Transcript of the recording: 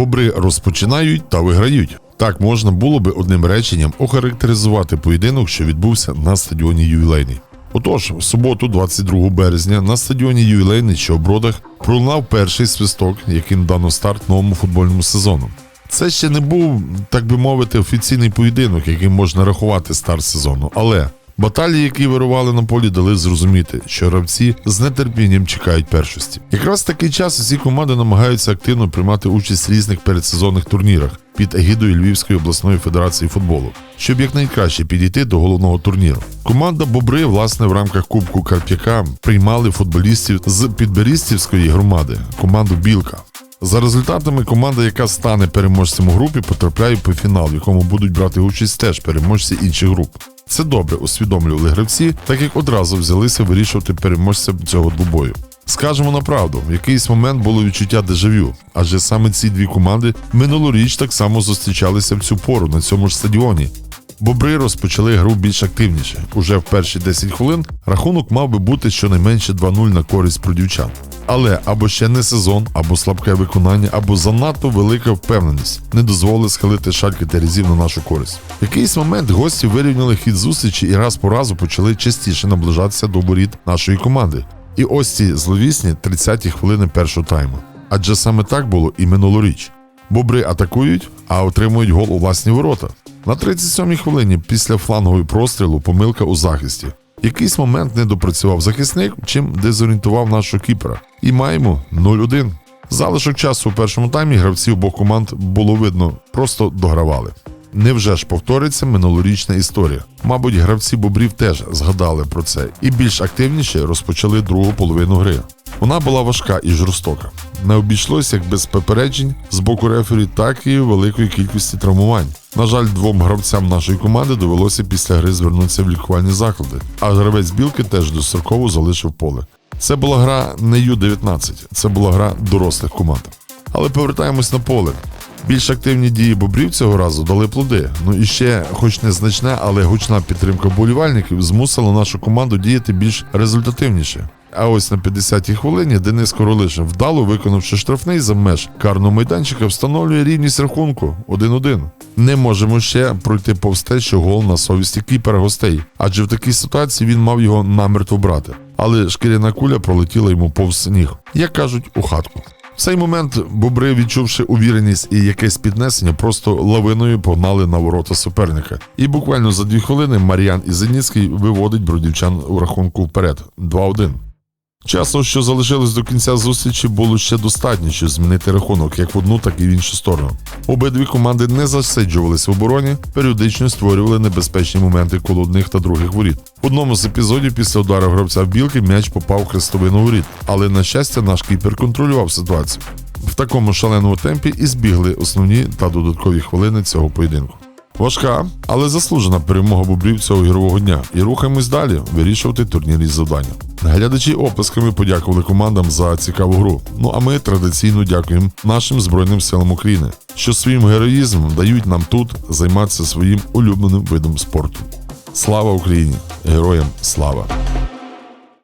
Бобри розпочинають та виграють. Так можна було би одним реченням охарактеризувати поєдинок, що відбувся на стадіоні Ювілейний. Отож, в суботу, 22 березня, на стадіоні Ювілейний, що в Бродах, пролунав перший свисток, яким дано старт новому футбольному сезону. Це ще не був, так би мовити, офіційний поєдинок, яким можна рахувати старт сезону. Але баталії, які вирували на полі, дали зрозуміти, що гравці з нетерпінням чекають першості. Якраз такий час усі команди намагаються активно приймати участь в різних передсезонних турнірах під егідою Львівської обласної федерації футболу, щоб якнайкраще підійти до головного турніру. Команда Бобри, власне, в рамках Кубку Карп'яка приймали футболістів з Підберістівської громади, команду Білка. За результатами, команда, яка стане переможцем у групі, потрапляє по фінал, в якому будуть брати участь теж переможці інших груп. Це добре усвідомлювали гравці, так як одразу взялися вирішувати переможця цього двобою. Скажемо на правду, в якийсь момент було відчуття дежавю, адже саме ці дві команди минулоріч так само зустрічалися в цю пору на цьому ж стадіоні. Бобри розпочали гру більш активніше. Уже в перші 10 хвилин рахунок мав би бути щонайменше 2-0 на користь продівчан. Але або ще не сезон, або слабке виконання, або занадто велика впевненість не дозволили схилити шальки терезів на нашу користь. В якийсь момент гості вирівняли хід зустрічі і раз по разу почали частіше наближатися до воріт нашої команди. І ось ці зловісні 30-ті хвилини першого тайму. Адже саме так було і минулоріч. Бобри атакують, а отримують гол у власні ворота. На 37-й хвилині після флангової прострілу помилка у захисті. Якийсь момент не допрацював захисник, чим дезорієнтував нашого кіпера. І маємо 0-1. Залишок часу у першому таймі гравців обох команд було видно, просто догравали. Невже ж повториться минулорічна історія? Мабуть, гравці бобрів теж згадали про це і більш активніше розпочали другу половину гри. Вона була важка і жорстока. Не обійшлося як без попереджень з боку рефері, так і великої кількості травмувань. На жаль, двом гравцям нашої команди довелося після гри звернутися в лікувальні заклади, а гравець білки теж достроково залишив поле. Це була гра не Ю-19, це була гра дорослих команд. Але повертаємось на поле. Більш активні дії бобрів цього разу дали плоди. Ну і ще, хоч незначна, але гучна підтримка болівальників змусила нашу команду діяти більш результативніше. А ось на 50-й хвилині Денис Королишин, вдало виконавши штрафний за меж карного майданчика, встановлює рівність рахунку 1-1. Не можемо ще пройти повз те, що гол на совісті кіпера гостей, адже в такій ситуації він мав його намертво брати. Але шкіряна куля пролетіла йому повз ніг, як кажуть, у хатку. В цей момент бобри, відчувши увіреність і якесь піднесення, просто лавиною погнали на ворота суперника. І буквально за дві хвилини Мар'ян Ізеніцький виводить бродівчан у рахунку вперед 2-1. Часу, що залишилось до кінця зустрічі, було ще достатньо, щоб змінити рахунок як в одну, так і в іншу сторону. Обидві команди не засиджувались в обороні, періодично створювали небезпечні моменти коло одних та других воріт. В одному з епізодів після удару гравця в білки м'яч попав хрестовину воріт, але на щастя наш кіпер контролював ситуацію. В такому шаленому темпі і збігли основні та додаткові хвилини цього поєдинку. Важка, але заслужена перемога бобрів цього ігрового дня. І рухаємось далі вирішувати турнірні завдання. Глядачі оплесками подякували командам за цікаву гру. Ну а ми традиційно дякуємо нашим Збройним силам України, що своїм героїзмом дають нам тут займатися своїм улюбленим видом спорту. Слава Україні! Героям слава!